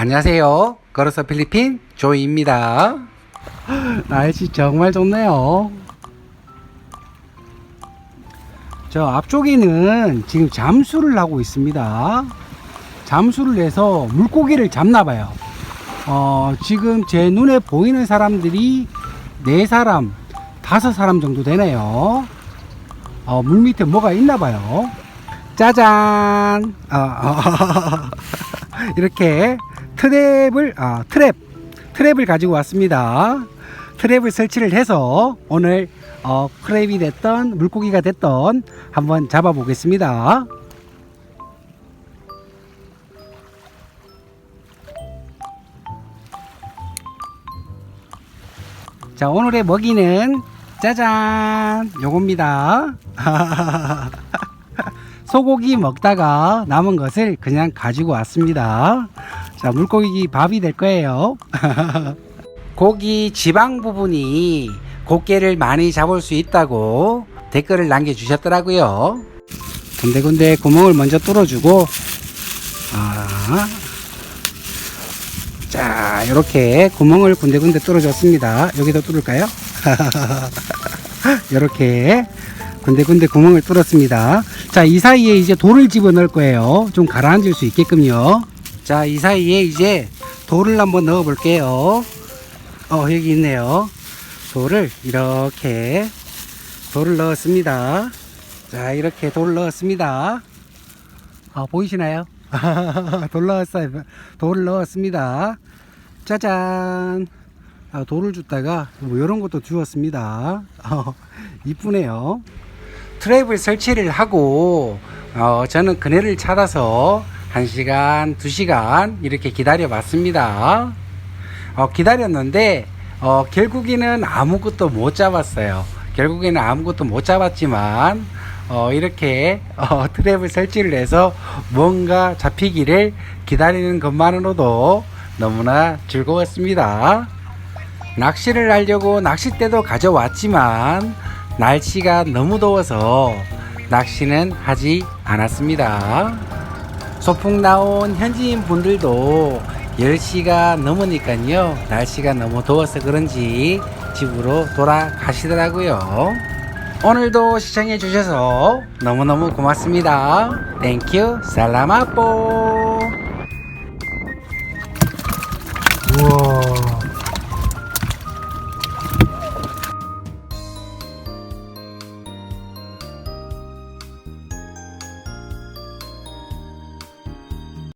안녕하세요. 걸어서 필리핀 조이입니다. 날씨 정말 좋네요. 저 앞쪽에는 지금 잠수를 하고 있습니다. 잠수를 해서 물고기를 잡나 봐요. 어, 지금 제 눈에 보이는 사람들이 네 사람, 다섯 사람 정도 되네요. 어, 물 밑에 뭐가 있나 봐요. 짜잔! 어, 어, 이렇게 트랩을, 아, 트랩, 트랩을 가지고 왔습니다. 트랩을 설치를 해서 오늘 어, 크랩이 됐던 물고기가 됐던 한번 잡아 보겠습니다. 자, 오늘의 먹이는 짜잔! 요겁니다. 소고기 먹다가 남은 것을 그냥 가지고 왔습니다. 자, 물고기 밥이 될 거예요. 고기 지방 부분이 곱게를 많이 잡을 수 있다고 댓글을 남겨주셨더라고요. 군데군데 구멍을 먼저 뚫어주고, 아, 자, 이렇게 구멍을 군데군데 뚫어줬습니다. 여기도 뚫을까요? 이렇게 군데군데 구멍을 뚫었습니다. 자, 이 사이에 이제 돌을 집어 넣을 거예요. 좀 가라앉을 수 있게끔요. 자, 이 사이에 이제 돌을 한번 넣어 볼게요. 어, 여기 있네요. 돌을 이렇게 돌을 넣었습니다. 자, 이렇게 돌을 넣었습니다. 아, 보이시나요? 돌 넣었어요. 돌을 넣었습니다. 짜잔. 아, 돌을 줬다가 뭐 이런 것도 주었습니다. 어, 이쁘네요. 트랩을 설치를 하고 어, 저는 그네를 찾아서 1시간, 2시간 이렇게 기다려 봤습니다. 어, 기다렸는데 어, 결국에는 아무것도 못 잡았어요. 결국에는 아무것도 못 잡았지만 어, 이렇게 어, 트랩을 설치를 해서 뭔가 잡히기를 기다리는 것만으로도 너무나 즐거웠습니다. 낚시를 하려고 낚싯대도 가져왔지만 날씨가 너무 더워서 낚시는 하지 않았습니다. 소풍 나온 현지인 분들도 10시가 넘으니까요. 날씨가 너무 더워서 그런지 집으로 돌아가시더라고요. 오늘도 시청해 주셔서 너무너무 고맙습니다. 땡큐 살라마뽀